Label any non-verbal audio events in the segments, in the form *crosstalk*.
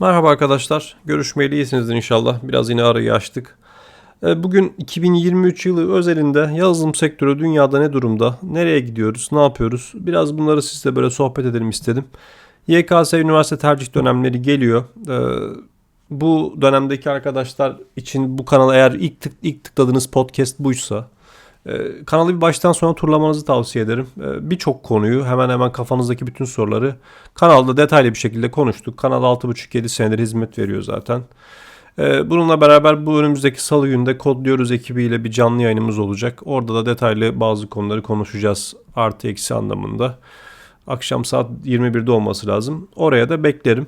Merhaba arkadaşlar. Görüşmeyeli iyisinizdir inşallah. Biraz yine arayı açtık. E, Bugün 2023 yılı özelinde yazılım sektörü dünyada ne durumda? Nereye gidiyoruz? Ne yapıyoruz? Biraz bunları sizle böyle sohbet edelim istedim. YKS üniversite tercih dönemleri geliyor. E, Bu dönemdeki arkadaşlar için bu kanal eğer ilk, tık, ilk tıkladığınız podcast buysa kanalı bir baştan sona turlamanızı tavsiye ederim. E, Birçok konuyu hemen hemen kafanızdaki bütün soruları kanalda detaylı bir şekilde konuştuk. Kanal 6,5-7 senedir hizmet veriyor zaten. E, Bununla beraber bu önümüzdeki salı günde Kodluyoruz ekibiyle bir canlı yayınımız olacak. Orada da detaylı bazı konuları konuşacağız artı eksi anlamında. Akşam saat 21'de olması lazım. Oraya da beklerim.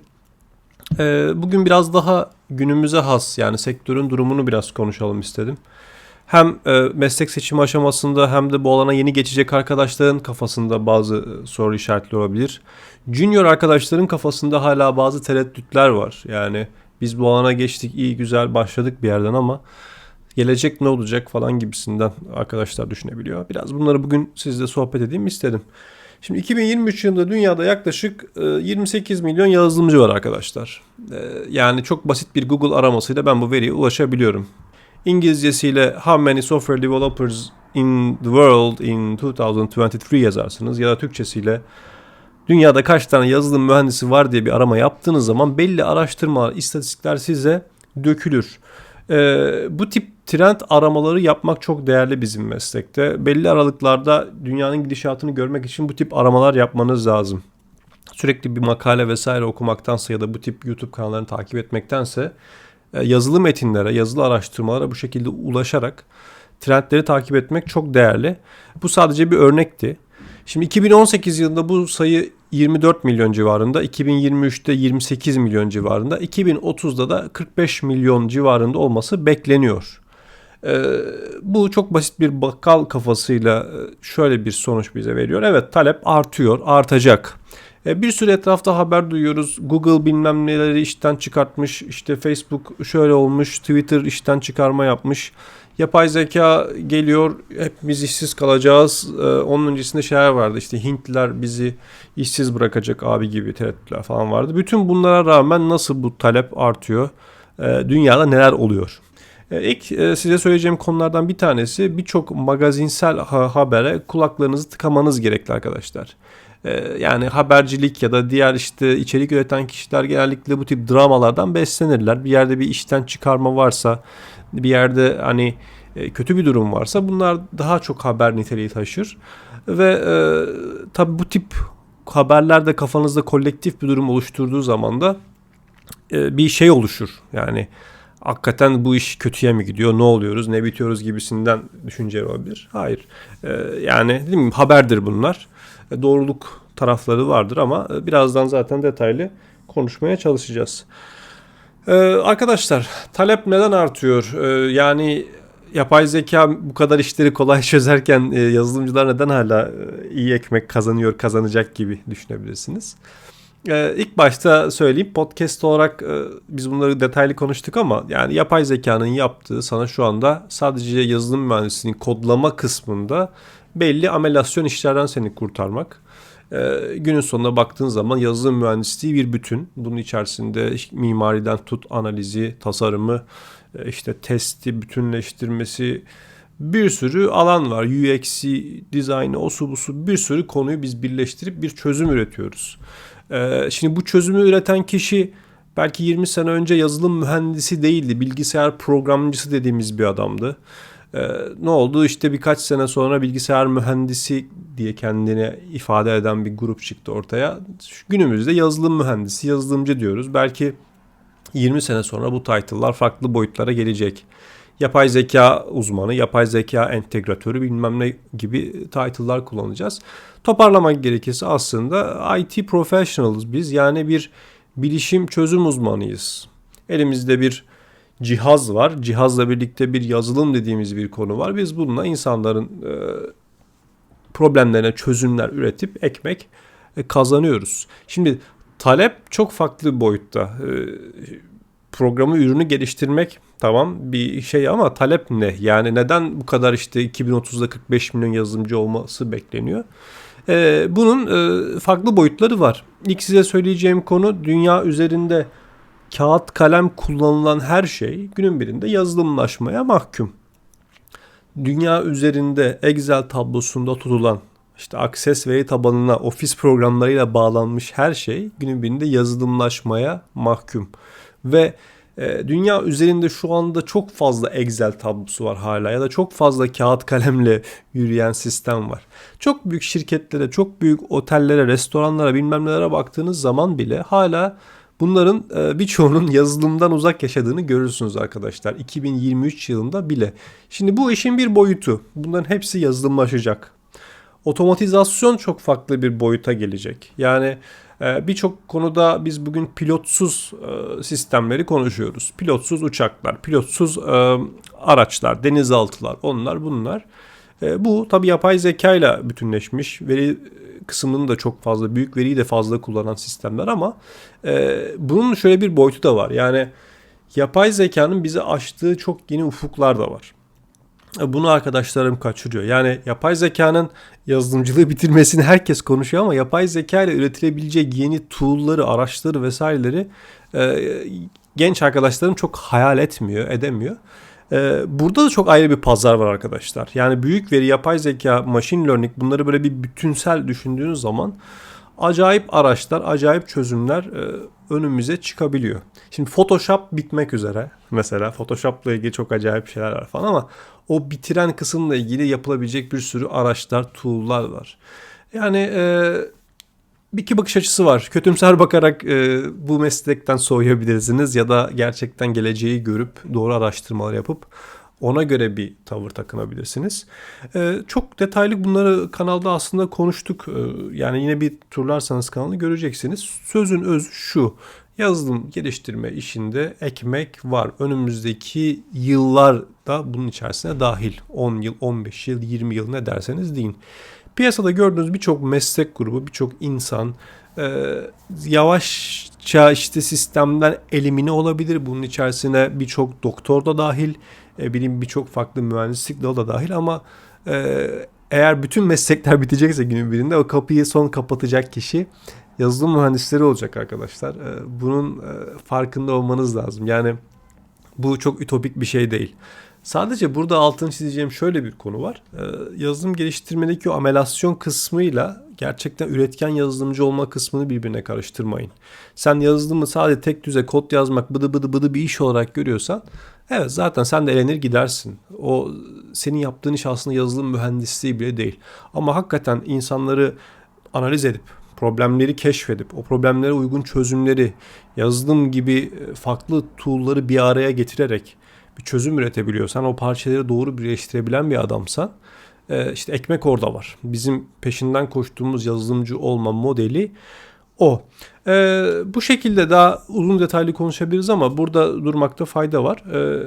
Bugün biraz daha günümüze has yani sektörün durumunu biraz konuşalım istedim hem e, meslek seçimi aşamasında hem de bu alana yeni geçecek arkadaşların kafasında bazı e, soru işaretleri olabilir. Junior arkadaşların kafasında hala bazı tereddütler var. Yani biz bu alana geçtik iyi güzel başladık bir yerden ama gelecek ne olacak falan gibisinden arkadaşlar düşünebiliyor. Biraz bunları bugün sizle sohbet edeyim istedim. Şimdi 2023 yılında dünyada yaklaşık e, 28 milyon yazılımcı var arkadaşlar. E, Yani çok basit bir Google aramasıyla ben bu veriye ulaşabiliyorum. İngilizcesiyle How many software developers in the world in 2023 yazarsınız ya da Türkçesiyle dünyada kaç tane yazılım mühendisi var diye bir arama yaptığınız zaman belli araştırmalar, istatistikler size dökülür. Ee, bu tip trend aramaları yapmak çok değerli bizim meslekte. Belli aralıklarda dünyanın gidişatını görmek için bu tip aramalar yapmanız lazım. Sürekli bir makale vesaire okumaktansa ya da bu tip YouTube kanallarını takip etmektense yazılı metinlere, yazılı araştırmalara bu şekilde ulaşarak trendleri takip etmek çok değerli. Bu sadece bir örnekti. Şimdi 2018 yılında bu sayı 24 milyon civarında, 2023'te 28 milyon civarında, 2030'da da 45 milyon civarında olması bekleniyor. Ee, bu çok basit bir bakkal kafasıyla e, şöyle bir sonuç bize veriyor. Evet talep artıyor, artacak. E, Bir sürü etrafta haber duyuyoruz. Google bilmem neleri işten çıkartmış. İşte Facebook şöyle olmuş. Twitter işten çıkarma yapmış. Yapay zeka geliyor. Hepimiz işsiz kalacağız. E, Onun öncesinde şeyler vardı. İşte Hintliler bizi işsiz bırakacak abi gibi tereddütler falan vardı. Bütün bunlara rağmen nasıl bu talep artıyor? E, Dünyada neler oluyor? İlk size söyleyeceğim konulardan bir tanesi birçok magazinsel ha- habere kulaklarınızı tıkamanız gerekli arkadaşlar. E, Yani habercilik ya da diğer işte içerik üreten kişiler genellikle bu tip dramalardan beslenirler. Bir yerde bir işten çıkarma varsa, bir yerde hani e, kötü bir durum varsa bunlar daha çok haber niteliği taşır. Ve e, tabii bu tip haberlerde kafanızda kolektif bir durum oluşturduğu zaman da e, bir şey oluşur. Yani hakikaten bu iş kötüye mi gidiyor, ne oluyoruz, ne bitiyoruz gibisinden düşünceler olabilir. Hayır. E, yani değil mi? haberdir bunlar. E, doğruluk tarafları vardır ama e, birazdan zaten detaylı konuşmaya çalışacağız. E, arkadaşlar talep neden artıyor? E, yani yapay zeka bu kadar işleri kolay *laughs* çözerken e, yazılımcılar neden hala e, iyi ekmek kazanıyor, kazanacak gibi düşünebilirsiniz. Ee, ilk başta söyleyeyim podcast olarak e, biz bunları detaylı konuştuk ama yani yapay zekanın yaptığı sana şu anda sadece yazılım mühendisliğinin kodlama kısmında belli amelasyon işlerden seni kurtarmak. Ee, günün sonuna baktığın zaman yazılım mühendisliği bir bütün. Bunun içerisinde mimariden tut analizi, tasarımı, e, işte testi, bütünleştirmesi bir sürü alan var. UX'i, dizaynı, osu busu bir sürü konuyu biz birleştirip bir çözüm üretiyoruz. Ee, şimdi bu çözümü üreten kişi belki 20 sene önce yazılım mühendisi değildi. Bilgisayar programcısı dediğimiz bir adamdı. Ee, ne oldu? İşte birkaç sene sonra bilgisayar mühendisi diye kendini ifade eden bir grup çıktı ortaya. Günümüzde yazılım mühendisi, yazılımcı diyoruz. Belki 20 sene sonra bu title'lar farklı boyutlara gelecek. Yapay zeka uzmanı, yapay zeka entegratörü bilmem ne gibi title'lar kullanacağız. Toparlamak gerekirse aslında IT professionalız biz. Yani bir bilişim çözüm uzmanıyız. Elimizde bir cihaz var. Cihazla birlikte bir yazılım dediğimiz bir konu var. Biz bununla insanların e, problemlerine çözümler üretip ekmek e, kazanıyoruz. Şimdi talep çok farklı boyutta. E, programı ürünü geliştirmek tamam bir şey ama talep ne? Yani neden bu kadar işte 2030'da 45 milyon yazılımcı olması bekleniyor? Ee, bunun e, farklı boyutları var. İlk size söyleyeceğim konu dünya üzerinde kağıt kalem kullanılan her şey günün birinde yazılımlaşmaya mahkum. Dünya üzerinde Excel tablosunda tutulan işte Access veri tabanına ofis programlarıyla bağlanmış her şey günün birinde yazılımlaşmaya mahkum. Ve dünya üzerinde şu anda çok fazla Excel tablosu var hala ya da çok fazla kağıt kalemle *laughs* yürüyen sistem var. Çok büyük şirketlere, çok büyük otellere, restoranlara bilmem nelere baktığınız zaman bile hala Bunların e, birçoğunun *laughs* yazılımdan uzak yaşadığını görürsünüz arkadaşlar. 2023 yılında bile. Şimdi bu işin bir boyutu. Bunların hepsi yazılımlaşacak. Otomatizasyon çok farklı bir boyuta gelecek. Yani birçok konuda biz bugün pilotsuz e, sistemleri konuşuyoruz. Pilotsuz uçaklar, pilotsuz araçlar, denizaltılar, onlar bunlar. Bu tabi yapay zeka ile bütünleşmiş. Veri kısmını da çok fazla, büyük veriyi de fazla kullanan sistemler ama e, bunun şöyle bir boyutu da var. Yani yapay zekanın bize açtığı çok yeni ufuklar da var. E, bunu arkadaşlarım kaçırıyor. Yani yapay zekanın yazılımcılığı bitirmesini herkes konuşuyor ama yapay zeka ile üretilebilecek yeni tool'ları, araçları vesaireleri e, genç arkadaşlarım çok hayal etmiyor, edemiyor. Ee, burada da çok ayrı bir pazar var arkadaşlar. Yani büyük veri, yapay zeka, machine learning bunları böyle bir bütünsel düşündüğünüz zaman acayip araçlar, acayip çözümler e, önümüze çıkabiliyor. Şimdi Photoshop bitmek üzere. Mesela Photoshop'la ilgili çok acayip şeyler var falan ama o bitiren kısımla ilgili yapılabilecek bir sürü araçlar, tool'lar var. Yani e, bir iki bakış açısı var. Kötümser bakarak e, bu meslekten soğuyabilirsiniz ya da gerçekten geleceği görüp doğru araştırmalar yapıp ona göre bir tavır takınabilirsiniz. E, çok detaylı bunları kanalda aslında konuştuk. E, yani yine bir turlarsanız kanalı göreceksiniz. Sözün özü şu. Yazılım geliştirme işinde ekmek var. Önümüzdeki yıllar da bunun içerisine dahil. 10 yıl, 15 yıl, 20 yıl ne derseniz deyin. Piyasada gördüğünüz birçok meslek grubu, birçok insan e, yavaşça işte sistemden elimine olabilir. Bunun içerisine birçok doktor da dahil, e, bilim birçok farklı mühendislik dalı da dahil ama e, eğer bütün meslekler *laughs* bitecekse günün birinde o kapıyı son kapatacak kişi yazılım mühendisleri olacak arkadaşlar. E, bunun e, farkında olmanız lazım. Yani bu çok ütopik bir şey değil. Sadece burada altını çizeceğim şöyle bir konu var. Ee, yazılım geliştirmedeki o amelasyon kısmıyla gerçekten üretken yazılımcı olma kısmını birbirine karıştırmayın. Sen yazılımı sadece tek düze kod yazmak bıdı bıdı bıdı bir iş olarak görüyorsan evet zaten sen de elenir gidersin. O senin yaptığın iş aslında yazılım mühendisliği bile değil. Ama hakikaten insanları analiz edip problemleri keşfedip o problemlere uygun çözümleri yazılım gibi farklı tool'ları bir araya getirerek bir çözüm üretebiliyorsan, o parçaları doğru birleştirebilen bir adamsan e, işte ekmek orada var. Bizim peşinden koştuğumuz yazılımcı olma modeli o. E, bu şekilde daha uzun detaylı konuşabiliriz ama burada durmakta fayda var. E,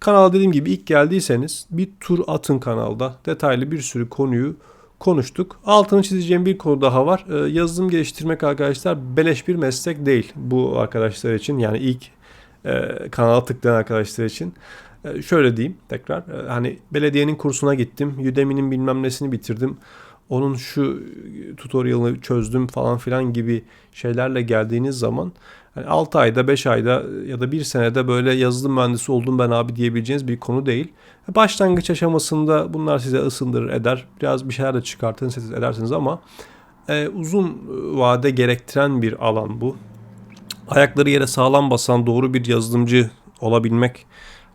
kanala dediğim gibi ilk geldiyseniz bir tur atın kanalda. Detaylı bir sürü konuyu konuştuk. Altını çizeceğim bir konu daha var. E, yazılım geliştirmek arkadaşlar beleş bir meslek değil bu arkadaşlar için. Yani ilk e, kanala tıklayan arkadaşlar için. E, şöyle diyeyim tekrar. E, hani belediyenin kursuna gittim. Udemy'nin bilmem nesini bitirdim. Onun şu tutorial'ını çözdüm falan filan gibi şeylerle geldiğiniz zaman yani 6 ayda 5 ayda ya da 1 senede böyle yazılım mühendisi oldum ben abi diyebileceğiniz bir konu değil. Başlangıç aşamasında bunlar size ısındırır eder. Biraz bir şeyler de çıkartın edersiniz ama e, uzun vade gerektiren bir alan bu ayakları yere sağlam basan doğru bir yazılımcı olabilmek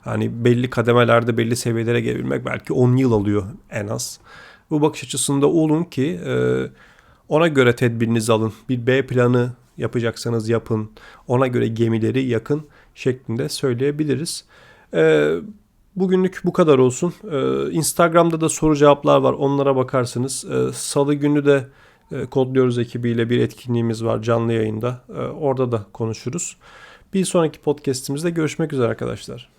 hani belli kademelerde belli seviyelere gelebilmek belki 10 yıl alıyor en az. Bu bakış açısında olun ki e, ona göre tedbirinizi alın. Bir B planı yapacaksanız yapın. Ona göre gemileri yakın şeklinde söyleyebiliriz. E, bugünlük bu kadar olsun. E, Instagram'da da soru cevaplar var. Onlara bakarsınız. Salı günü de e, Kodluyoruz ekibiyle bir etkinliğimiz var canlı yayında. E, orada da konuşuruz. Bir sonraki podcastimizde görüşmek üzere arkadaşlar.